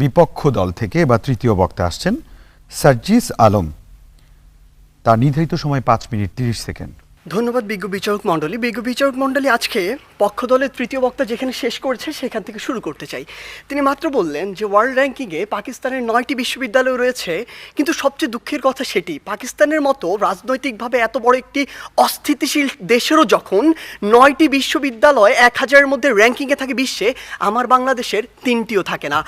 বিপক্ষ দল থেকে বা তৃতীয় বক্তা আসছেন সার্জিস আলম। তার নির্ধারিত সময় পাঁচ মিনিট তিরিশ সেকেন্ড। ধন্যবাদ বিজ্ঞ বিচারক মণ্ডলী। বিজ্ঞ বিচারক মণ্ডলী, আজকে পক্ষ দলের তৃতীয় বক্তা যেখানে শেষ করেছে, সেখান থেকে শুরু করতে চাই। তিনি মাত্র বললেন যে, ওয়ার্ল্ড র্যাঙ্কিংয়ে পাকিস্তানের নয়টি বিশ্ববিদ্যালয় রয়েছে, কিন্তু সবচেয়ে দুঃখের কথা সেটি, পাকিস্তানের মতো রাজনৈতিকভাবে এত বড় একটি অস্থিতিশীল দেশেরও যখন নয়টি বিশ্ববিদ্যালয় এক হাজারের মধ্যে র্যাঙ্কিংয়ে থাকে বিশ্বে, আমার বাংলাদেশের তিনটিও থাকে না।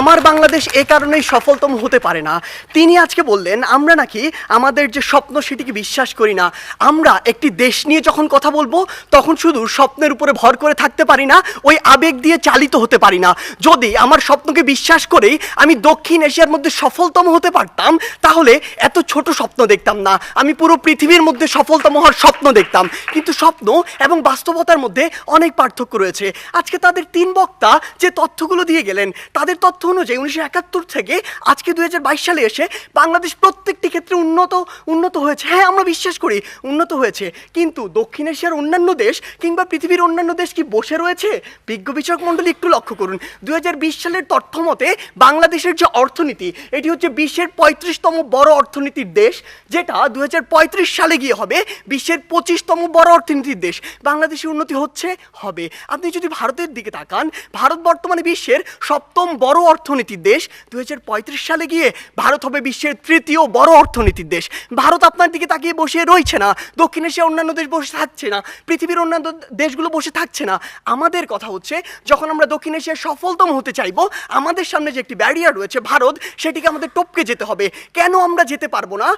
আমার বাংলাদেশ এ কারণেই সফলতম হতে পারে না। তিনি আজকে বললেন, আমরা নাকি আমাদের যে স্বপ্ন সেটিকে বিশ্বাস করি না, আমরা একটি দেশ নিয়ে যখন কথা বলব, তখন শুধু স্বপ্নের উপরে ভর করে থাকতে পারি না, ওই আবেগ দিয়ে চালিত হতে পারি না। যদি আমার স্বপ্নকে বিশ্বাস করেই আমি দক্ষিণ এশিয়ার মধ্যে সফলতম হতে পারতাম, তাহলে এত ছোট স্বপ্ন দেখতাম না। আমি পুরো পৃথিবীর মধ্যে সফলতম হওয়ার স্বপ্ন দেখতাম। কিন্তু স্বপ্ন এবং বাস্তবতার মধ্যে অনেক পার্থক্য রয়েছে। আজকে তাদের তিন বক্তা যে তথ্যগুলো দিয়ে গেলেন, তাদের তথ্য অনুযায়ী উনিশশো একাত্তর থেকে আজকে দু হাজার বাইশ সালে এসে বাংলাদেশ প্রত্যেকটি ক্ষেত্রে উন্নত উন্নত হয়েছে। হ্যাঁ আমরা বিশ্বাস করি, উন্নত হয়েছে। কিন্তু দক্ষিণ এশিয়ার অন্যান্য দেশ কিংবা পৃথিবীর অন্যান্য দেশ কি বসে রয়েছে? বিজ্ঞ বিচারক মণ্ডলী একটু লক্ষ্য করুন। দু হাজার বিশ সালের তথ্য মতে বাংলাদেশের যে অর্থনীতি, এটি হচ্ছে বিশ্বের পঁয়ত্রিশতম বড় অর্থনীতির দেশ, যেটা দু হাজার পঁয়ত্রিশ সালে গিয়ে হবে বিশ্বের পঁচিশতম বড় অর্থনীতির দেশ। বাংলাদেশের উন্নতি হচ্ছে, হবে। আপনি যদি ভারতের দিকে তাকান, ভারত বর্তমানে বিশ্বের সপ্তম বড় অর্থনীতির দেশ। দু হাজার পঁয়ত্রিশ সালে গিয়ে ভারত হবে বিশ্বের তৃতীয় বড় অর্থনীতির দেশ। ভারত আপনার দিকে তাকিয়ে বসে রয়েছে না। দক্ষিণ এশিয়ার অন্যান্য দেশ বসে থাকছে না, পৃথিবীর অন্যান্য দেশগুলো বসে থাকছে না। আমাদের কথা হচ্ছে, যখন আমরা দক্ষিণ এশিয়ার সফলতম হতে চাইব, আমাদের সামনে যে একটি ব্যারিয়ার রয়েছে ভারত, সেটিকে আমাদের টপকে যেতে হবে। কেন আমরা যেতে পারব না?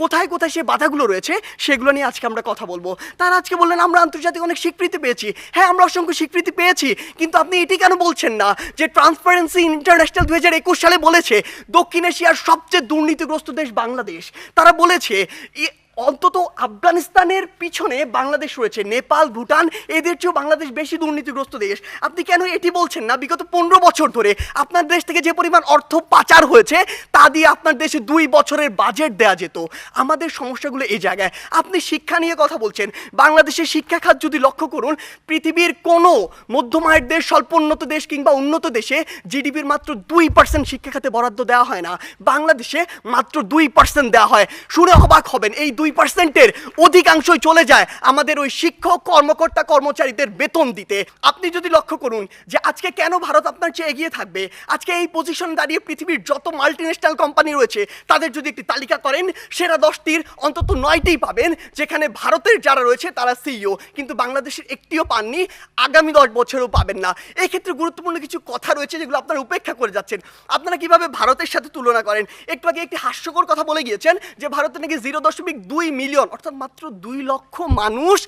কোথায় কোথায় সে বাধাগুলো রয়েছে, সেগুলো নিয়ে আজকে আমরা কথা বলব। তারা আজকে বললেন, আমরা আন্তর্জাতিক অনেক স্বীকৃতি পেয়েছি। হ্যাঁ আমরা অসংখ্য স্বীকৃতি পেয়েছি, কিন্তু আপনি এটি কেন বলছেন না? যে ট্রান্সপারেন্সি ইন্টারন্যাশনাল দু হাজার একুশ সালে বলেছে, দক্ষিণ এশিয়ার সবচেয়ে দুর্নীতিগ্রস্ত দেশ বাংলাদেশ। তারা বলেছে অন্তত আফগানিস্তানের পিছনে বাংলাদেশ রয়েছে, নেপাল, ভুটান, এদের চেয়েও বাংলাদেশ বেশি দুর্নীতিগ্রস্ত দেশ। আপনি কেন এটি বলছেন না? বিগত পনেরো বছর ধরে আপনার দেশ থেকে যে পরিমাণ অর্থ পাচার হয়েছে, তা দিয়ে আপনার দেশে দুই বছরের বাজেট দেওয়া যেত। আমাদের সমস্যাগুলো এই জায়গায়। আপনি শিক্ষা নিয়ে কথা বলছেন। বাংলাদেশের শিক্ষা খাত যদি লক্ষ্য করুন, পৃথিবীর কোনো মধ্যম আয়ের দেশ, স্বল্পোন্নত দেশ কিংবা উন্নত দেশে জিডিপির মাত্র দুই পার্সেন্ট শিক্ষা খাতে বরাদ্দ দেওয়া হয় না। বাংলাদেশে মাত্র দুই পার্সেন্ট দেওয়া হয়। শুনে অবাক হবেন, এই দুই পার্সেন্টের অধিকাংশই চলে যায় আমাদের ওই শিক্ষক, কর্মকর্তা, কর্মচারীদের বেতন দিতে। আপনি যদি লক্ষ্য করুন যে আজকে কেন ভারত আপনার চেয়ে এগিয়ে থাকবে? আজকে এই পজিশন দাঁড়িয়ে পৃথিবীর যত মাল্টিন্যাশনাল কোম্পানি রয়েছে, তাদের যদি একটি তালিকা করেন, সেরা দশটির অন্তত নয়টিই পাবেন, যেখানে ভারতের যারা রয়েছে তারা সিইও কিন্তু বাংলাদেশের একটিও পাননি, আগামী দশ বছরেও পাবেন না। এক্ষেত্রে গুরুত্বপূর্ণ কিছু কথা রয়েছে যেগুলো আপনারা উপেক্ষা করে যাচ্ছেন। আপনারা কীভাবে ভারতের সাথে তুলনা করেন? একটু আগে একটি হাস্যকর কথা বলে গিয়েছেন যে ভারতে নাকি জিরো দশমিক দুই মিলিয়ন অর্থাৎ মাত্র দুই লক্ষ মানুষ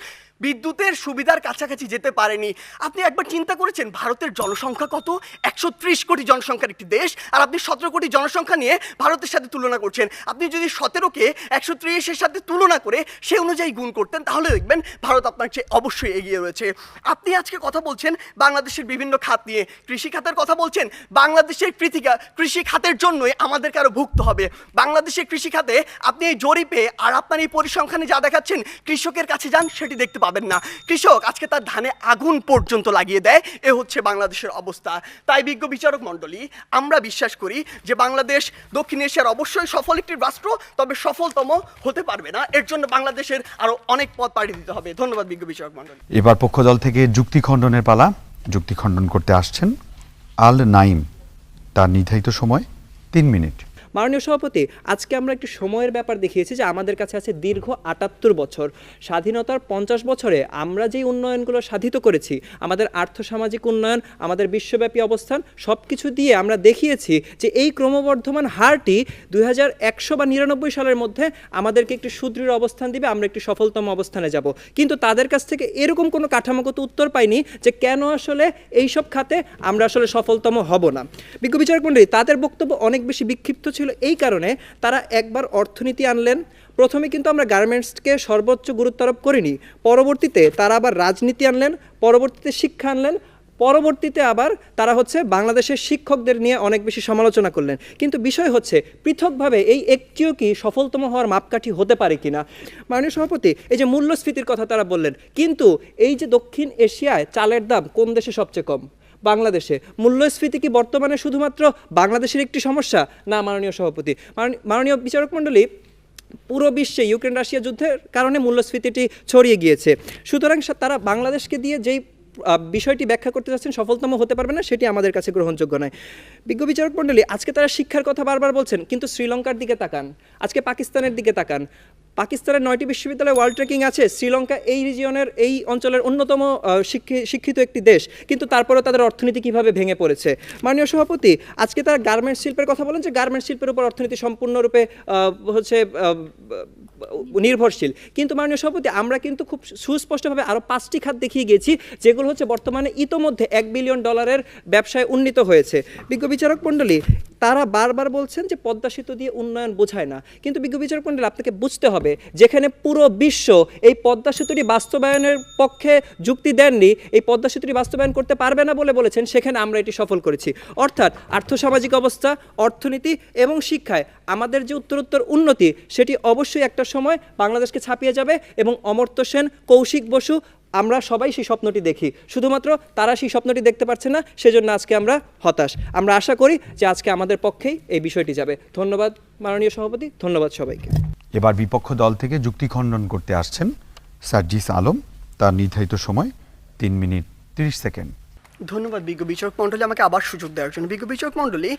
বিদ্যুতের সুবিধার কাছাকাছি যেতে পারেনি। আপনি একবার চিন্তা করেছেন ভারতের জনসংখ্যা কত? একশো ত্রিশ কোটি জনসংখ্যার একটি দেশ আর আপনি সতেরো কোটি জনসংখ্যা নিয়ে ভারতের সাথে তুলনা করছেন। আপনি যদি সতেরোকে একশো ত্রিশের সাথে তুলনা করে সে অনুযায়ী গুণ করতেন, তাহলে দেখবেন ভারত আপনার চেয়ে অবশ্যই এগিয়ে রয়েছে। আপনি আজকে কথা বলছেন বাংলাদেশের বিভিন্ন খাত নিয়ে। কৃষি খাতের কথা বলছেন, বাংলাদেশের কৃতিকা, কৃষি খাতের জন্যই আমাদেরকে আরও ভুগতে হবে। বাংলাদেশের কৃষি খাতে আপনি এই জরিপে আর আপনার এই পরিসংখ্যানে যা দেখাচ্ছেন, কৃষকের কাছে যান, সেটি দেখতে পাবেন। না। কৃষক, আজকে তার ধানে আগুন পর্যন্ত লাগিয়ে দেয়। এ হচ্ছে বাংলাদেশের অবস্থা। তাই বিজ্ঞ বিচারক মণ্ডলী, আমরা বিশ্বাস করি যে বাংলাদেশ, দক্ষিণ এশিয়ার অবশ্যই সফল একটি রাষ্ট্র, তবে সফলতম হতে পারবে না। এর জন্য বাংলাদেশের আরও অনেক পথ পাড়ি দিতে হবে। ধন্যবাদ বিজ্ঞ বিচারক মণ্ডলী। এবার পক্ষ দল থেকে যুক্তি খণ্ডনের পালা। যুক্তি খণ্ডন করতে আসছেন আল নাইম তার নির্ধারিত সময় তিন মিনিট। মাননীয় সভাপতি, আজকে আমরা একটি সময়ের ব্যাপার দেখিয়েছি যে আমাদের কাছে আছে দীর্ঘ আটাত্তর বছর। স্বাধীনতার পঞ্চাশ বছরে আমরা যেই উন্নয়নগুলো সাধিত করেছি, আমাদের আর্থসামাজিক উন্নয়ন, আমাদের বিশ্বব্যাপী অবস্থান সব কিছু দিয়ে আমরা দেখিয়েছি যে এই ক্রমবর্ধমান হারটি দুই হাজার একশো বা নিরানব্বই সালের মধ্যে আমাদেরকে একটি সুদৃঢ় অবস্থান দিবে, আমরা একটি সফলতম অবস্থানে যাব। কিন্তু তাদের কাছ থেকে এরকম কোনো কাঠামোগত উত্তর পাইনি যে কেন আসলে এই সব খাতে আমরা আসলে সফলতম হব না। বিজ্ঞ বিচারক মণ্ডলী, তাদের বক্তব্য অনেক বেশি বিক্ষিপ্ত ছিল। এই কারণে তারা একবার অর্থনীতি আনলেন। প্রথমে কিন্তু আমরা গার্মেন্টসকে সর্বোচ্চ গুরুত্ব আরোপ করিনি। পরবর্তীতে তারা আবার রাজনীতি আনলেন, পরবর্তীতে শিক্ষা আনলেন, পরবর্তীতে আবার তারা হচ্ছে বাংলাদেশের শিক্ষকদের নিয়ে অনেক বেশি সমালোচনা করলেন। কিন্তু বিষয় হচ্ছে, পৃথকভাবে এই একটিও কি সফলতম হওয়ার মাপকাঠি হতে পারে কিনা? মাননীয় সভাপতি, এই যে মূল্যস্ফীতির কথা তারা বললেন, কিন্তু এই যে দক্ষিণ এশিয়ায় চালের দাম কোন দেশে সবচেয়ে কম? বাংলাদেশে। মূল্যস্ফীতি কি বর্তমানে শুধুমাত্র বাংলাদেশের একটি সমস্যা? না, মাননীয় সভাপতি। মাননী- মাননীয় বিচারক মণ্ডলী, পুরো বিশ্বে ইউক্রেন রাশিয়া যুদ্ধের কারণে মূল্যস্ফীতিটি ছড়িয়ে গিয়েছে। সুতরাং তারা বাংলাদেশকে দিয়ে যেই বিষয়টি ব্যাখ্যা করতে চাচ্ছেন সফলতম হতে পারবে না, সেটি আমাদের কাছে গ্রহণযোগ্য নয়। বিজ্ঞ বিচারক মণ্ডলী, আজকে তারা শিক্ষার কথা বারবার বলছেন, কিন্তু শ্রীলঙ্কার দিকে তাকান। আজকে পাকিস্তানের দিকে তাকান। পাকিস্তানের নয়টি বিশ্ববিদ্যালয়ে ওয়ার্ল্ড ট্র্যাকিং আছে, শ্রীলঙ্কা এই রিজিয়নের এই অঞ্চলের অন্যতম শিক্ষিত একটি দেশ, কিন্তু তারপরেও তাদের অর্থনীতি কীভাবে ভেঙে পড়েছে? মাননীয় সভাপতি, আজকে তারা গার্মেন্টস শিল্পের কথা বলেন যে গার্মেন্টস শিল্পের উপর অর্থনীতি সম্পূর্ণরূপে হচ্ছে নির্ভরশীল। কিন্তু মাননীয় সভাপতি, আমরা কিন্তু খুব সুস্পষ্টভাবে আরও পাঁচটি খাত দেখিয়ে গেছি, যেগুলো হচ্ছে বর্তমানে ইতোমধ্যে এক বিলিয়ন ডলারের ব্যবসায় উন্নীত হয়েছে। বিজ্ঞ বিচারক মণ্ডলী, তারা বারবার বলছেন যে পদ্মা সেতু দিয়ে উন্নয়ন বোঝায় না। কিন্তু বিজ্ঞ বিচারক মণ্ডলী, আপনাকে বুঝতে হবে যেখানে পুরো বিশ্ব এই পদ্মা সেতুটি বাস্তবায়নের পক্ষে যুক্তি দেননি, এই পদ্মা সেতুটি বাস্তবায়ন করতে পারবে না বলে বলেছেন, সেখানে আমরা এটি সফল করেছি। অর্থাৎ আর্থসামাজিক অবস্থা, অর্থনীতি এবং শিক্ষায় আমাদের যে উত্তরোত্তর উন্নতি, সেটি অবশ্যই একটা সময় বাংলাদেশকে ছাপিয়ে যাবে এবং অমর্ত্য সেন, কৌশিক বসু আমরা সবাই সেই স্বপ্নটি দেখি। শুধুমাত্র তারা সেই স্বপ্নটি দেখতে পারছে না, সেজন্য আজকে আমরা হতাশ। আমরা আশা করি যে আজকে আমাদের পক্ষেই এই বিষয়টি যাবে। ধন্যবাদ মাননীয় সভাপতি, ধন্যবাদ সবাইকে। এবার বিপক্ষ দল থেকে যুক্তি খণ্ডন করতে আসছেন সার্জিস আলম। তার নির্ধারিত সময় তিন মিনিট তিরিশ সেকেন্ড। ধন্যবাদ বিজ্ঞ বিচারক মণ্ডলী আমাকে আবার সুযোগ দেওয়ার জন্য। বিজ্ঞ বিচারক মণ্ডলী,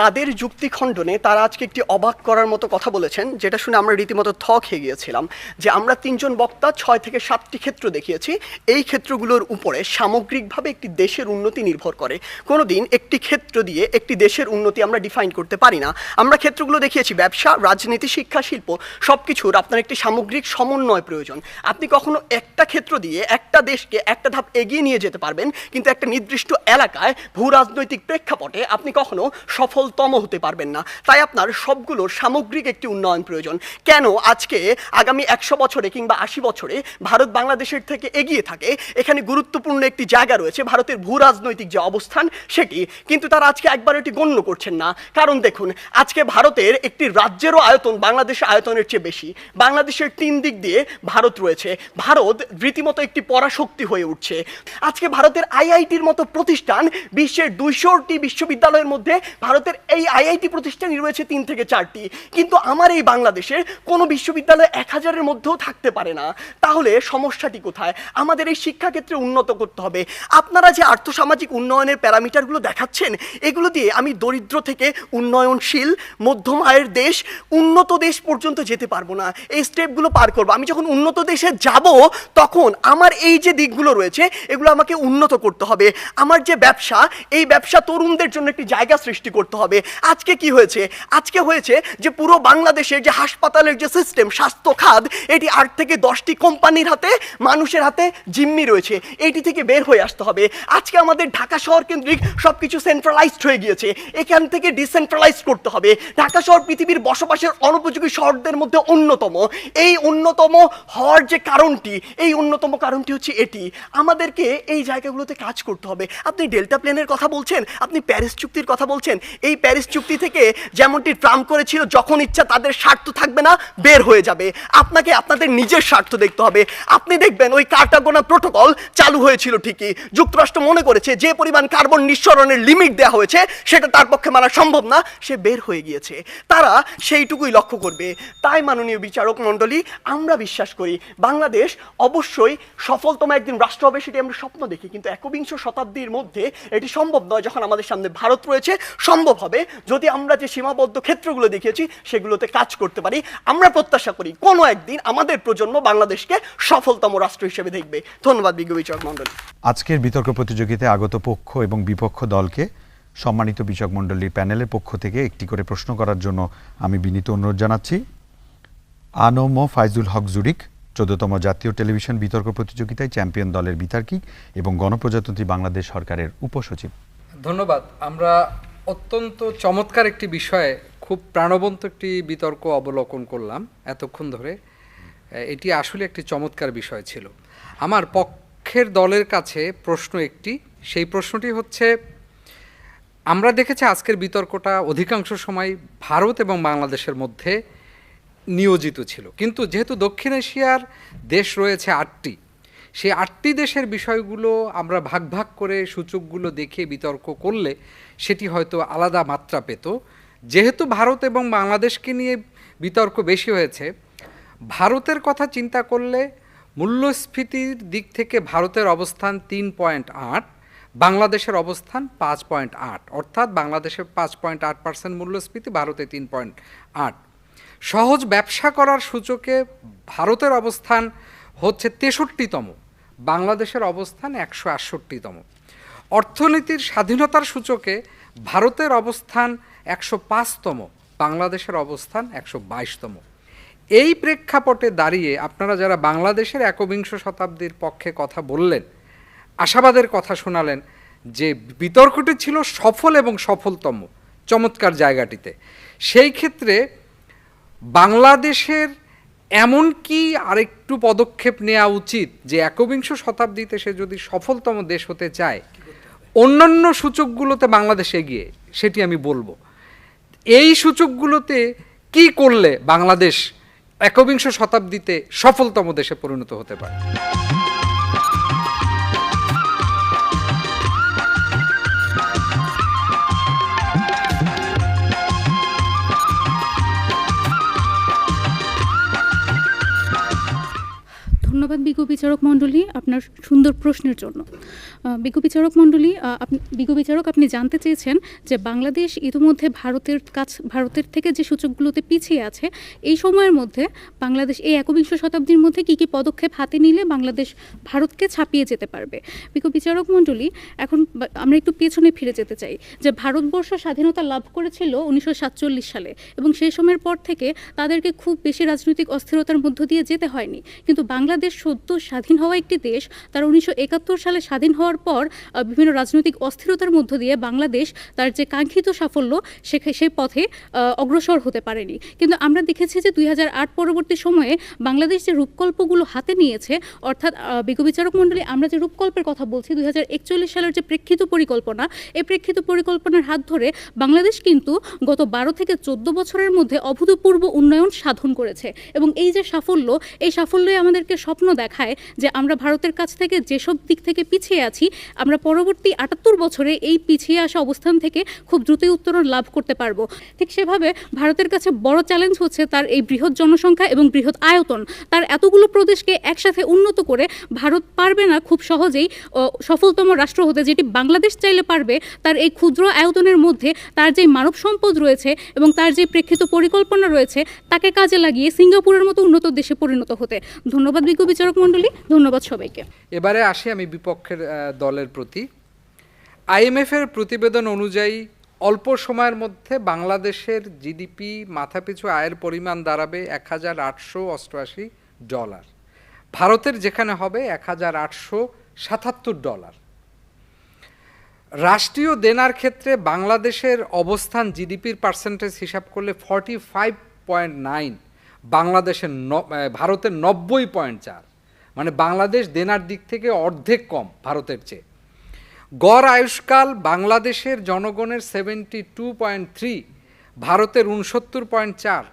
তাদের যুক্তি খণ্ডনে তারা আজকে একটি অবাক করার মতো কথা বলেছেন, যেটা শুনে আমরা রীতিমতো থ খেয়ে গিয়েছিলাম, যে আমরা তিনজন বক্তা ছয় থেকে সাতটি ক্ষেত্র দেখিয়েছি, এই ক্ষেত্রগুলোর উপরে সামগ্রিকভাবে একটি দেশের উন্নতি নির্ভর করে। কোনো দিন একটি ক্ষেত্র দিয়ে একটি দেশের উন্নতি আমরা ডিফাইন করতে পারি না। আমরা ক্ষেত্রগুলো দেখিয়েছি, ব্যবসা, রাজনীতি, শিক্ষা, শিল্প সব কিছুর আপনার একটি সামগ্রিক সমন্বয় প্রয়োজন। আপনি কখনো একটা ক্ষেত্র দিয়ে একটা দেশকে একটা ধাপ এগিয়ে নিয়ে যেতে পারবেন, কিন্তু একটা নির্দিষ্ট এলাকায় ভূ রাজনৈতিক প্রেক্ষাপটে আপনি কখনো সফলতম হতে পারবেন না। তাই আপনার সবগুলোর সামগ্রিক একটি উন্নয়ন প্রয়োজন। কেন আজকে, আগামী একশো বছরে কিংবা আশি বছরে ভারত বাংলাদেশের থেকে এগিয়ে থাকে, এখানে গুরুত্বপূর্ণ একটি জায়গা রয়েছে ভারতের ভূ রাজনৈতিক যে অবস্থান সেটি। কিন্তু তারা আজকে একবার এটি গণ্য করছেন না। কারণ দেখুন, আজকে ভারতের একটি রাজ্যেরও আয়তন বাংলাদেশের আয়তনের চেয়ে বেশি। বাংলাদেশের তিন দিক দিয়ে ভারত রয়েছে। ভারত রীতিমতো একটি পরাশক্তি হয়ে উঠছে। আজকে ভারতের আইআইটির মতো প্রতিষ্ঠান বিশ্বের দুইশোটি বিশ্ববিদ্যালয়ের মধ্যে ভারতের এই আইআইটি প্রতিষ্ঠানই রয়েছে তিন থেকে চারটি। কিন্তু আমার এই বাংলাদেশের কোনো বিশ্ববিদ্যালয় এক হাজারের মধ্যেও থাকতে পারে না। তাহলে সমস্যাটি কোথায়? আমাদের এই শিক্ষাক্ষেত্রে উন্নত করতে হবে। আপনারা যে আর্থসামাজিক উন্নয়নের প্যারামিটারগুলো দেখাচ্ছেন, এগুলো দিয়ে আমি দরিদ্র থেকে উন্নয়নশীল, মধ্যম আয়ের দেশ, উন্নত দেশ পর্যন্ত যেতে পারব না। এই স্টেপগুলো পার করব। আমি যখন উন্নত দেশে যাব, তখন আমার এই যে দিকগুলো রয়েছে, এগুলো আমাকে উন্নত করতে হবে। আমার যে ব্যবসা, এই ব্যবসা তরুণদের জন্য একটি জায়গা সৃষ্টি করতে হবে। আজকে কি হয়েছে? আজকে হয়েছে যে পুরো বাংলাদেশের যে হাসপাতালের যে সিস্টেম স্বাস্থ্য খাত, এটি আট থেকে দশটি কোম্পানির হাতে, মানুষের হাতে জিম্মি রয়েছে। এইটি থেকে বের হয়ে আসতে হবে। আজকে আমাদের ঢাকা শহর কেন্দ্রিক সব কিছু সেন্ট্রালাইজড হয়ে গিয়েছে। এখান থেকে ডিসেন্ট্রালাইজ করতে হবে। ঢাকা শহর পৃথিবীর বসবাসের অনুপযোগী শহরদের মধ্যে অন্যতম। এই অন্যতম হওয়ার যে কারণটি, এই অন্যতম কারণটি হচ্ছে এটি। আমাদেরকে এই জায়গাগুলোতে কাজ করতে হবে। আপনি ডেল্টা প্লেনের কথা বলছেন, আপনি প্যারিস চুক্তির কথা বলছেন। এই প্যারিস চুক্তি থেকে যেমনটি ট্রাম্প করেছিল, যখন ইচ্ছা তাদের স্বার্থ থাকবে না, বের হয়ে যাবে। আপনাকে আপনাদের নিজের স্বার্থ দেখতে হবে। আপনি দেখবেন ওই কার্টাগোনা প্রোটোকল চালু হয়েছিল ঠিকই। যুক্তরাষ্ট্র মনে করেছে, যে পরিমাণ কার্বন নিঃসরণের লিমিট দেওয়া হয়েছে, সেটা তার পক্ষে মানা সম্ভব না, সে বের হয়ে গিয়েছে। তারা সেইটুকুই লক্ষ্য করবে। তাই মাননীয় বিচারক মণ্ডলী, আমরা বিশ্বাস করি, বাংলাদেশ অবশ্যই সফলতম একদিন রাষ্ট্র হবে, সেটি আমরা স্বপ্ন দেখি, কিন্তু একবিংশ শতাব্দীর মধ্যে এটি সম্ভব নয় যখন আমাদের সামনে ভারত রয়েছে, সম্ভব হবে যদি আমরা যে সীমাবদ্ধ ক্ষেত্রগুলো দেখিয়েছি, সেগুলোতে কাজ করতে পারি। আমরা প্রত্যাশা করি কোনো একদিন আমাদের প্রজন্ম বাংলাদেশকে সফলতম রাষ্ট্র হিসেবে দেখবে। ধন্যবাদ, বিজ্ঞ বিচারক মণ্ডলী। আজকের বিতর্ক প্রতিযোগিতায় আগত পক্ষ এবং বিপক্ষ দলকে সম্মানিত বিচারক মণ্ডলীর প্যানেলের পক্ষ থেকে একটি করে প্রশ্ন করার জন্য আমি বিনীত অনুরোধ জানাচ্ছি। আনম ফাইজুল হক জুরিক চোদ্দতম জাতীয় টেলিভিশন বিতর্ক প্রতিযোগিতায় চ্যাম্পিয়ন দলের বিতার্কিক এবং গণপ্রজাতন্ত্রী বাংলাদেশ সরকারের উপসচিব। ধন্যবাদ। আমরা অত্যন্ত চমৎকার একটি বিষয়ে খুব প্রাণবন্ত একটি বিতর্ক অবলোকন করলাম এতক্ষণ ধরে। এটি আসলে একটি চমৎকার বিষয় ছিল। আমার পক্ষের দলের কাছে প্রশ্ন একটি, সেই প্রশ্নটি হচ্ছে, আমরা দেখেছি আজকের বিতর্কটা অধিকাংশ সময় ভারত এবং বাংলাদেশের মধ্যে নিয়োজিত ছিল। কিন্তু যেহেতু দক্ষিণ এশিয়ার দেশ রয়েছে আটটি, সেই আটটি দেশের বিষয়গুলো আমরা ভাগ ভাগ করে সূচকগুলো দেখে বিতর্ক করলে সেটি হয়তো আলাদা মাত্রা পেত। যেহেতু ভারত এবং বাংলাদেশকে নিয়ে বিতর্ক বেশি হয়েছে, ভারতের কথা চিন্তা করলে মূল্যস্ফীতির দিক থেকে ভারতের অবস্থান তিন পয়েন্ট আট, বাংলাদেশের অবস্থান পাঁচ পয়েন্ট আট। অর্থাৎ বাংলাদেশের পাঁচ পয়েন্ট আট পার্সেন্ট মূল্যস্ফীতি, ভারতে তিন পয়েন্ট আট। সহজ ব্যবসা করার সূচকে ভারতের অবস্থান হচ্ছে তেষট্টিতম, বাংলাদেশের অবস্থান একশো আটষট্টিতম। অর্থনীতির স্বাধীনতার সূচকে ভারতের অবস্থান একশো পাঁচতম, বাংলাদেশের অবস্থান একশো বাইশতম। এই প্রেক্ষাপটে দাঁড়িয়ে আপনারা যারা বাংলাদেশের একবিংশ শতাব্দীর পক্ষে কথা বললেন, আশাবাদের কথা শোনালেন যে বিতর্কটি ছিল সফল এবং সফলতম, চমৎকার জায়গাটিতে। সেই ক্ষেত্রে বাংলাদেশের এমন কি আরেকটু পদক্ষেপ নেওয়া উচিত যে একবিংশ শতাব্দীতে সে যদি সফলতম দেশ হতে চায়? অন্যান্য সূচকগুলোতে বাংলাদেশে এগিয়ে, সেটি আমি বলব। এই সূচকগুলোতে কি করলে বাংলাদেশ একবিংশ শতাব্দীতে সফলতম দেশে পরিণত হতে পারে? ধন্যবাদ বিজ্ঞ বিচারক মণ্ডলী আপনার সুন্দর প্রশ্নের জন্য। বিজ্ঞ বিচারক মণ্ডলী বিজ্ঞ বিচারক, আপনি জানতে চেয়েছেন যে বাংলাদেশ ইতিমধ্যে ভারতের কাছ ভারতের থেকে যে সূচকগুলোতে পিছিয়ে আছে, এই সময়ের মধ্যে বাংলাদেশ এই একবিংশ শতাব্দীর মধ্যে কী কী পদক্ষেপ হাতে নিলে বাংলাদেশ ভারতকে ছাপিয়ে যেতে পারবে? বিজ্ঞ বিচারক মণ্ডলী, এখন আমরা একটু পেছনে ফিরে যেতে চাই। যে ভারতবর্ষ স্বাধীনতা লাভ করেছিল উনিশশো সাতচল্লিশ সালে এবং সেই সময়ের পর থেকে তাদেরকে খুব বেশি রাজনৈতিক অস্থিরতার মধ্য দিয়ে যেতে হয়নি। কিন্তু বাংলাদেশ সদ্য স্বাধীন হওয়া একটি দেশ, তার উনিশশো একাত্তর সালে স্বাধীন হওয়ার পর বিভিন্ন রাজনৈতিক অস্থিরতার মধ্য দিয়ে বাংলাদেশ তার যে কাঙ্ক্ষিত সাফল্য, সে- সেই পথে অগ্রসর হতে পারেনি। কিন্তু আমরা দেখেছি যে দুই হাজার আট পরবর্তী সময়ে বাংলাদেশ যে রূপকল্পগুলো হাতে নিয়েছে, অর্থাৎ বিজ্ঞ মণ্ডলী, আমরা যে রূপকল্পের কথা বলছি, দুই হাজার একচল্লিশ সালের যে প্রেক্ষিত পরিকল্পনা, এই প্রেক্ষিত পরিকল্পনার হাত ধরে বাংলাদেশ কিন্তু গত বারো থেকে চোদ্দ বছরের মধ্যে অভূতপূর্ব উন্নয়ন সাধন করেছে। এবং এই যে সাফল্য, এই সাফল্যই আমাদেরকে স্বপ্ন দেখায় যে আমরা ভারতের কাছ থেকে যেসব দিক থেকে পিছিয়ে আছি, আমরা পরবর্তী আটাত্তর বছরে এই পিছিয়ে আসা অবস্থান থেকে খুব দ্রুতই উত্তরণ লাভ করতে পারব। ঠিক সেভাবে ভারতের কাছে বড় চ্যালেঞ্জ হচ্ছে তার এই বৃহৎ জনসংখ্যা এবং বৃহৎ আয়তন। তার এতগুলো প্রদেশকে একসাথে উন্নত করে ভারত পারবে না খুব সহজেই সফলতম রাষ্ট্র হতে যেটি বাংলাদেশ চাইলে পারবে, তার এই ক্ষুদ্র আয়তনের মধ্যে তার যে মানব সম্পদ রয়েছে এবং তার যে প্রেক্ষিত পরিকল্পনা রয়েছে, তাকে কাজে লাগিয়ে সিঙ্গাপুরের মতো উন্নত দেশে পরিণত হতে। ধন্যবাদ বিজ্ঞ বিচারক মণ্ডলী, ধন্যবাদ সবাইকে। এবারে আসি আমি বিপক্ষের দলের প্রতি। আইএমএফের প্রতিবেদন অনুযায়ী অল্প সময়ের মধ্যে বাংলাদেশের জিডিপি মাথাপিছু আয়ের পরিমাণ দাঁড়াবে এক হাজার আটশো অষ্টআশি ডলার। ভারতের যেখানে হবে এক হাজার আটশো সাতাত্তর ডলার। রাষ্ট্রীয় দেনার ক্ষেত্রে বাংলাদেশের অবস্থান জিডিপির পার্সেন্টেজ হিসাব করলে ফর্টি ফাইভ পয়েন্ট নাইন বাংলাদেশের ভারতের নব্বই পয়েন্ট চার। মানে বাংলাদেশ দেনার দিক থেকে অর্ধেক কম ভারতের চেয়ে। গড় আয়ুষ্কাল বাংলাদেশের জনগণের সেভেন্টি টু পয়েন্ট থ্রি, ভারতের উনসত্তর পয়েন্ট চার।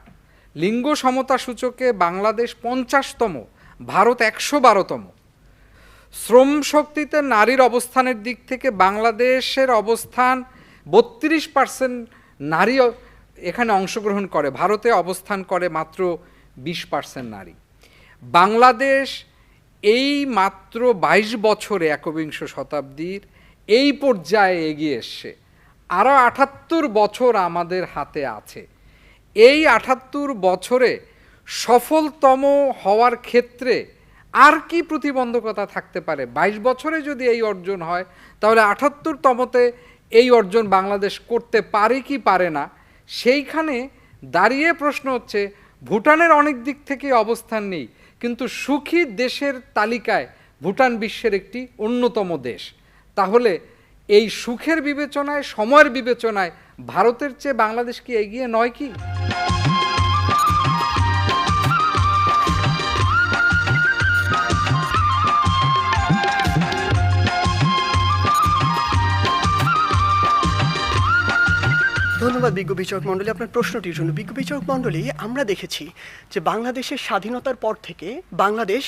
লিঙ্গ সমতা সূচকে বাংলাদেশ পঞ্চাশতম, ভারত একশো বারোতম। শ্রম শক্তিতে নারীর অবস্থানের দিক থেকে বাংলাদেশের অবস্থান বত্রিশ পার্সেন্ট নারী এখানে অংশগ্রহণ করে, ভারতে অবস্থান করে মাত্র বিশ পার্সেন্ট নারী। বাংলাদেশ এই মাত্র বাইশ বছরে একবিংশ শতাব্দীর এই পর্যায়ে এগিয়ে এসছে। আরও আটাত্তর বছর আমাদের হাতে আছে। এই আটাত্তর বছরে সফলতম হওয়ার ক্ষেত্রে আর কি প্রতিবন্ধকতা থাকতে পারে? বাইশ বছরে যদি এই অর্জন হয়, তাহলে আটাত্তরতমতে এই অর্জন বাংলাদেশ করতে পারে কি পারে না? সেইখানে দাঁড়িয়ে প্রশ্ন হচ্ছে, ভুটানের অনেক দিক থেকে অবস্থান নেই, কিন্তু সুখী দেশের তালিকায় ভুটান বিশ্বের একটি অন্যতম দেশ। তাহলে এই সুখের বিবেচনায়, সময়ের বিবেচনায় ভারতের চেয়ে বাংলাদেশ কি এগিয়ে নয় কি? ধন্যবাদ বিজ্ঞ বিচারক মণ্ডলী। আপনার প্রশ্নটির জন্য বিজ্ঞ বিচারক মণ্ডলী, আমরা দেখেছি যে বাংলাদেশের স্বাধীনতার পর থেকে বাংলাদেশ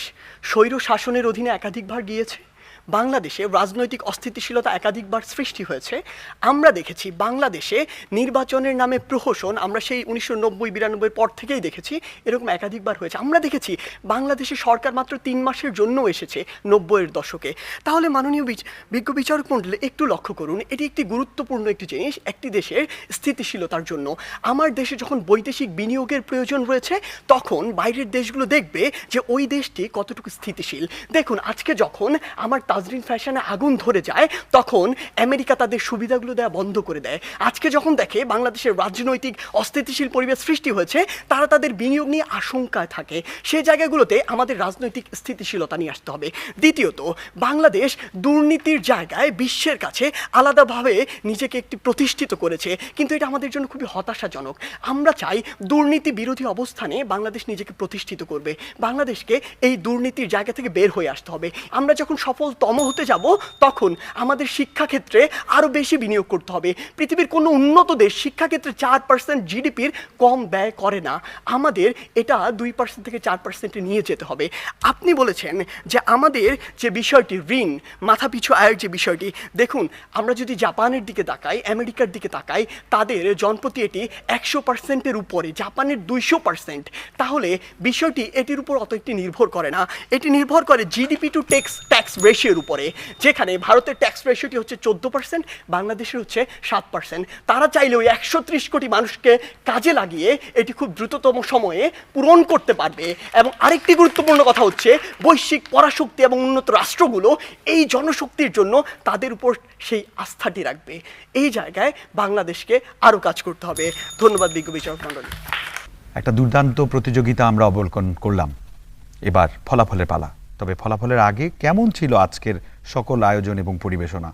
স্বৈর শাসনের অধীনে একাধিকবার গিয়েছে। বাংলাদেশে রাজনৈতিক অস্থিতিশীলতা একাধিকবার সৃষ্টি হয়েছে। আমরা দেখেছি বাংলাদেশে নির্বাচনের নামে প্রহসন আমরা সেই উনিশশো নব্বই বিরানব্বই পর থেকেই দেখেছি, এরকম একাধিকবার হয়েছে। আমরা দেখেছি বাংলাদেশে সরকার মাত্র তিন মাসের জন্য এসেছে নব্বইয়ের দশকে। তাহলে মাননীয় বিজ্ঞ বিচারক মণ্ডলী, একটু লক্ষ্য করুন, এটি একটি গুরুত্বপূর্ণ একটি জিনিস, একটি দেশের স্থিতিশীলতার জন্য। আমার দেশে যখন বৈদেশিক বিনিয়োগের প্রয়োজন রয়েছে, তখন বাইরের দেশগুলো দেখবে যে ওই দেশটি কতটুকু স্থিতিশীল। দেখুন, আজকে যখন আমার তাজরিন ফ্যাশনে আগুন ধরে যায়, তখন আমেরিকা তাদের সুবিধাগুলো দেওয়া বন্ধ করে দেয়। আজকে যখন দেখে বাংলাদেশের রাজনৈতিক অস্থিতিশীল পরিবেশ সৃষ্টি হয়েছে, তারা তাদের বিনিয়োগ নিয়ে আশঙ্কায় থাকে। সেই জায়গাগুলোতে আমাদের রাজনৈতিক স্থিতিশীলতা নিয়ে আসতে হবে। দ্বিতীয়ত, বাংলাদেশ দুর্নীতির জায়গায় বিশ্বের কাছে আলাদাভাবে নিজেকে একটি প্রতিষ্ঠিত করেছে। কিন্তু এটা আমাদের জন্য খুবই হতাশাজনক। আমরা চাই দুর্নীতি বিরোধী অবস্থানে বাংলাদেশ নিজেকে প্রতিষ্ঠিত করবে। বাংলাদেশকে এই দুর্নীতির জায়গা থেকে বের হয়ে আসতে হবে। আমরা যখন সফলতম হতে যাব, তখন আমাদের শিক্ষাক্ষেত্রে আরও বেশি বিনিয়োগ করতে হবে। পৃথিবীর কোনো উন্নত দেশ শিক্ষাক্ষেত্রে চার পার্সেন্ট জিডিপির কম ব্যয় করে না। আমাদের এটা দুই পার্সেন্ট থেকে চার পার্সেন্টে নিয়ে যেতে হবে। আপনি বলেছেন যে আমাদের যে বিষয়টি, ঋণ মাথাপিছু আয়ের যে বিষয়টি, দেখুন, আমরা যদি জাপানের দিকে তাকাই, আমেরিকার দিকে তাকাই, তাদের জনপ্রতি এটি একশো পার্সেন্টের উপরে, জাপানের দুইশো পার্সেন্ট তাহলে বিষয়টি এটির উপর অত একটি নির্ভর করে না। এটি নির্ভর করে GDP to tax tax tax রেশিওর উপরে, যেখানে ভারতের ট্যাক্স রেশিওটি হচ্ছে চোদ্দ পার্সেন্ট বাংলাদেশের হচ্ছে সাত পার্সেন্ট তারা চাইলে ওই একশো ত্রিশ কোটি মানুষকে কাজে লাগিয়ে এটি খুব দ্রুততম সময়ে পূরণ করতে পারবে। এবং আরেকটি গুরুত্বপূর্ণ কথা হচ্ছে, বৈশ্বিক পরাশক্তি এবং উন্নত রাষ্ট্রগুলো এই জনশক্তির জন্য তাদের উপর সেই আস্থাটি রাখবে। এই জায়গায় বাংলাদেশকে আরও কাজ করতে হবে। ধন্যবাদ বিজ্ঞ বিচারক মণ্ডলী। একটা দুর্দান্ত প্রতিযোগিতা আমরা অবলোকন করলাম। এবার ফলাফলের পালা। তবে ফলাফলের আগে কেমন ছিল আজকের সকল আয়োজন এবং পরিবেশনা?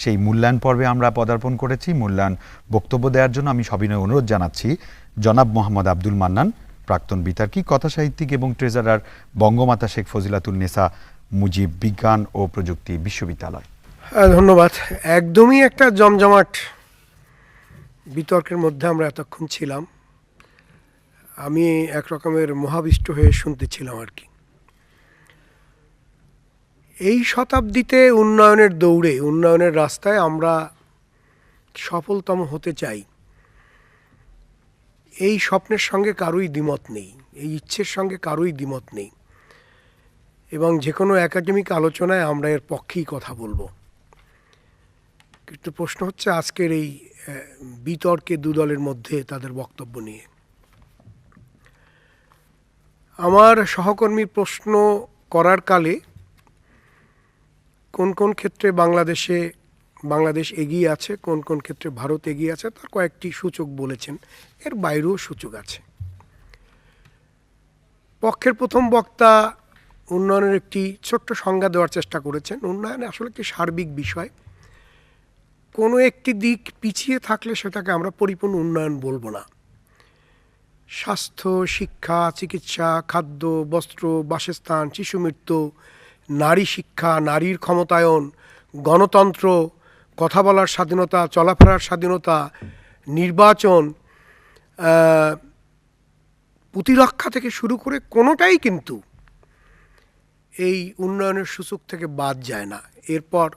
সেই মূল্যায়ন পর্বে আমরা পদার্পণ করেছি। মূল্যায়ন বক্তব্য দেওয়ার জন্য আমি সবিনয় অনুরোধ জানাচ্ছি। জনাব মোহাম্মদ আব্দুল মান্নান, প্রাক্তন বিতার্কী কথা সাহিত্যিক এবং ট্রেজারার বঙ্গমাতা শেখ ফজিলাতুন নেসা, মুজিব বিজ্ঞান ও প্রযুক্তি বিশ্ববিদ্যালয়। হ্যাঁ ধন্যবাদ। একদমই একটা জমজমাট বিতর্কের মধ্যে আমরা এতক্ষণ ছিলাম। আমি এক রকমের মহাবিষ্ট হয়ে শুনতেছিলাম আর কি। এই শতাব্দীতে উন্নয়নের দৌড়ে, উন্নয়নের রাস্তায় আমরা সফলতম হতে চাই। এই স্বপ্নের সঙ্গে কারোই দ্বিমত নেই, এই ইচ্ছের সঙ্গে কারোই দ্বিমত নেই। এবং যে কোনো একাডেমিক আলোচনায় আমরা এর পক্ষেই কথা বলব। কিন্তু প্রশ্ন হচ্ছে আজকের এই বিতর্কে দু দলের মধ্যে তাদের বক্তব্য নিয়ে। আমার সহকর্মী প্রশ্ন করার কালে কোন কোন ক্ষেত্রে বাংলাদেশে, বাংলাদেশ এগিয়ে আছে, কোন কোন ক্ষেত্রে ভারত এগিয়ে আছে, তার কয়েকটি সূচক বলেছেন। এর বাইরেও সূচক আছে। পক্ষের প্রথম বক্তা উন্নয়নের একটি ছোট্ট সংজ্ঞা দেওয়ার চেষ্টা করেছেন। উন্নয়ন আসলে একটি সার্বিক বিষয়। কোনো একটি দিক পিছিয়ে থাকলে সেটাকে আমরা পরিপূর্ণ উন্নয়ন বলব না। স্বাস্থ্য, শিক্ষা, চিকিৎসা, খাদ্য, বস্ত্র, বাসস্থান শিশু মৃত্যু নারী শিক্ষা, নারীর ক্ষমতায়ন, গণতন্ত্র, কথা বলার স্বাধীনতা, চলাফেরার স্বাধীনতা, নির্বাচন প্রতিরক্ষা থেকে শুরু করে কোনোটাই কিন্তু এই উন্নয়নের সূচক থেকে বাদ যায় না। এরপর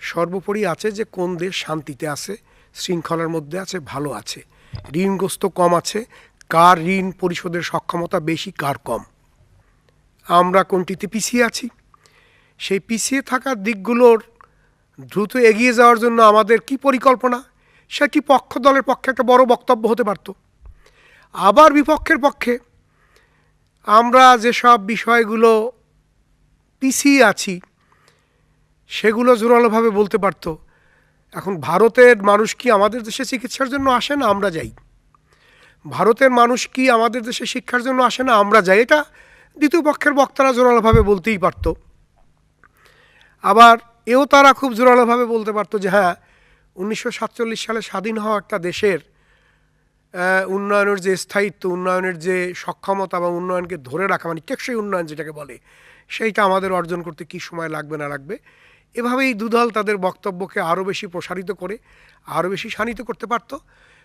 সর্বোপরি আছে যে কোন দেশ শান্তিতে আছে, শৃঙ্খলার মধ্যে আছে, ভালো আছে। ঋণগ্রস্ত কম আছে, কার ঋণ পরিশোধের সক্ষমতা বেশি, কার কম? আমরা কোনটিতে পিছিয়ে আছি? সেই পিছিয়ে থাকা দিকগুলোর দ্রুত এগিয়ে যাওয়ার জন্য আমাদের কি পরিকল্পনা? সেটি পক্ষ দলের পক্ষে একটা বড় বক্তব্য হতে পারত। আবার বিপক্ষের পক্ষে আমরা যেসব বিষয়গুলো পিছিয়ে আছি, সেগুলো জোরালোভাবে বলতে পারতো। এখন ভারতের মানুষ কি আমাদের দেশে চিকিৎসার জন্য আসে না, আমরা যাই? ভারতের মানুষ কি আমাদের দেশে শিক্ষার জন্য আসে না, আমরা যাই? এটা দ্বিতীয় পক্ষের বক্তারা জোরালোভাবে বলতেই পারতো। আবার এও তারা খুব জোরালোভাবে বলতে পারতো যে হ্যাঁ উনিশশো সাতচল্লিশ সালে স্বাধীন হওয়া একটা দেশের উন্নয়নের যে স্থায়িত্ব, উন্নয়নের যে সক্ষমতা বা উন্নয়নকে ধরে রাখা মানে টেকসই উন্নয়ন যেটাকে বলে, সেইটা আমাদের অর্জন করতে কী সময় লাগবে না লাগবে, এভাবেই দুদল তাদের বক্তব্যকে আরও বেশি প্রসারিত করে আরও বেশি শানিত করতে পারত।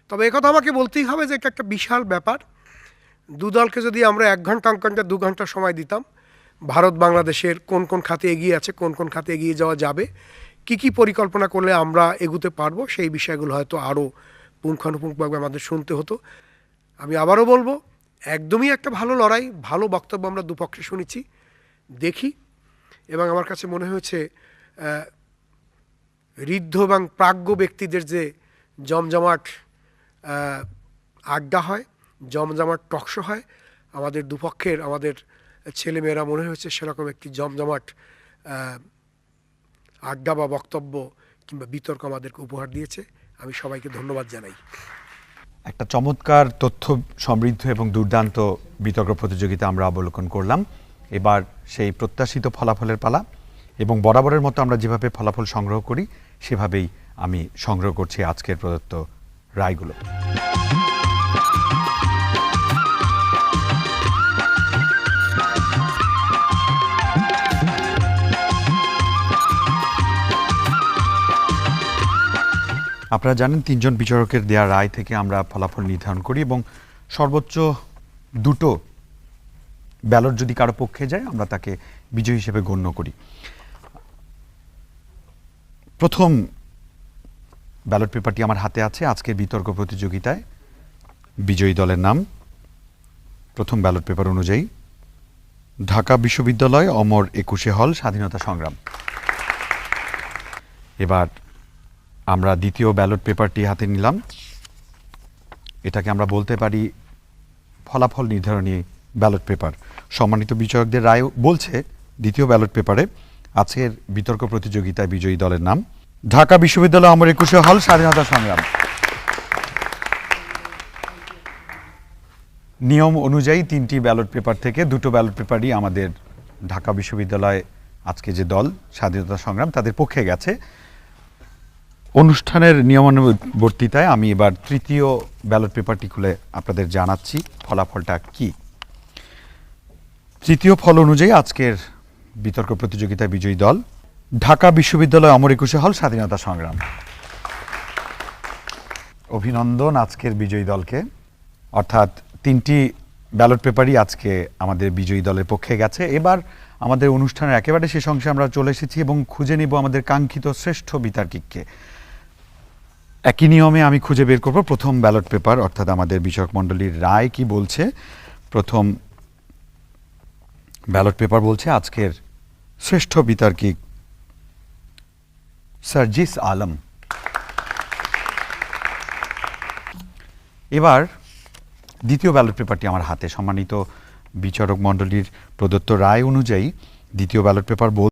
তবে একথা আমাকে বলতেই হবে যে এটা একটা বিশাল ব্যাপার। দুদলকে যদি আমরা এক ঘণ্টা ঘণ্টা, দু ঘণ্টা সময় দিতাম ভারত বাংলাদেশের কোন কোন খাতে এগিয়ে আছে, কোন কোন খাতে এগিয়ে যাওয়া যাবে, কি কি পরিকল্পনা করলে আমরা এগুতে পারব, সেই বিষয়গুলো হয়তো আরও পুঙ্খানুপুঙ্খভাবে আমাদের শুনতে হতো। আমি আবারও বলব, একদমই একটা ভালো লড়াই, ভালো বক্তব্য আমরা দুপক্ষে শুনেছি, দেখি। এবং আমার কাছে মনে হয়েছে ঋদ্ধ এবং প্রাজ্ঞ ব্যক্তিদের যে জমজমাট আড্ডা হয়, জমজমাট টকশো হয়, আমাদের দুপক্ষের, আমাদের ছেলেমেয়েরা মনে হয়েছে সেরকম একটি জমজমাট আড্ডা বা বক্তব্য কিংবা বিতর্ক আমাদেরকে উপহার দিয়েছে। আমি সবাইকে ধন্যবাদ জানাই। একটা চমৎকার তথ্য সমৃদ্ধ এবং দুর্দান্ত বিতর্ক প্রতিযোগিতা আমরা অবলোকন করলাম। এবার সেই প্রত্যাশিত ফলাফলের পালা এবং বরাবরের মতো আমরা যেভাবে ফলাফল সংগ্রহ করি, সেভাবেই আমি সংগ্রহ করছি আজকের প্রদত্ত রায়গুলো। আপনারা জানেন তিনজন বিচারকের দেয়া রায় থেকে আমরা ফলাফল নির্ধারণ করি এবং সর্বোচ্চ দুটো ব্যালট যদি কারও পক্ষে যায়, আমরা তাকে বিজয়ী হিসেবে গণ্য করি। প্রথম ব্যালট পেপারটি আমার হাতে আছে আজকের বিতর্ক প্রতিযোগিতায় বিজয়ী দলের নাম। প্রথম ব্যালট পেপার অনুযায়ী, ঢাকা বিশ্ববিদ্যালয় অমর একুশে হল স্বাধীনতা সংগ্রাম। এবার আমরা দ্বিতীয় ব্যালট পেপারটি হাতে নিলাম। এটাকে আমরা বলতে পারি ফলাফল নির্ধারণী ব্যালট পেপার। সম্মানিত বিচারকদের রায় বলছে দ্বিতীয় ব্যালট পেপারে আজকের বিতর্ক প্রতিযোগিতায় বিজয়ী দলের নাম। ঢাকা বিশ্ববিদ্যালয় অমর একুশে হল স্বাধীনতা সংগ্রাম। নিয়ম অনুযায়ী তিনটি ব্যালট পেপার থেকে দুটো ব্যালট পেপারই আমাদের ঢাকা বিশ্ববিদ্যালয় আজকে যে দল স্বাধীনতা সংগ্রাম তাদের পক্ষে গেছে। অনুষ্ঠানের নিয়মানুবর্তিতায় আমি এবার তৃতীয় ব্যালট পেপারটি খুলে আপনাদের জানাচ্ছি, ফলাফলটা কি? তৃতীয় ফল অনুযায়ী আজকের বিতর্ক প্রতিযোগিতায় বিজয়ী দল, ঢাকা বিশ্ববিদ্যালয় অমর একুশে হল স্বাধীনতা সংগ্রাম। অভিনন্দন আজকের বিজয়ী দলকে। অর্থাৎ তিনটি ব্যালট পেপারই আজকে আমাদের বিজয়ী দলের পক্ষে গেছে। এবার আমাদের অনুষ্ঠানের একেবারে শেষ অংশে আমরা চলে এসেছি এবং খুঁজে নেব আমাদের কাঙ্ক্ষিত শ্রেষ্ঠ বিতার্কিককে। একই নিয়মে আমি খুঁজে বের করব প্রথম ব্যালট পেপার, অর্থাৎ আমাদের বিচারক মণ্ডলীর রায় কি বলছে। প্রথম ব্যালট পেপার বলছে, আজকের শ্রেষ্ঠ বিতার্কিক সার্জিস আলম। এবার দ্বিতীয় ব্যালট পেপারটি আমার হাতে। সম্মানিত বিচারক মণ্ডলীর প্রদত্ত রায় অনুযায়ী দ্বিতীয় ব্যালট পেপার বল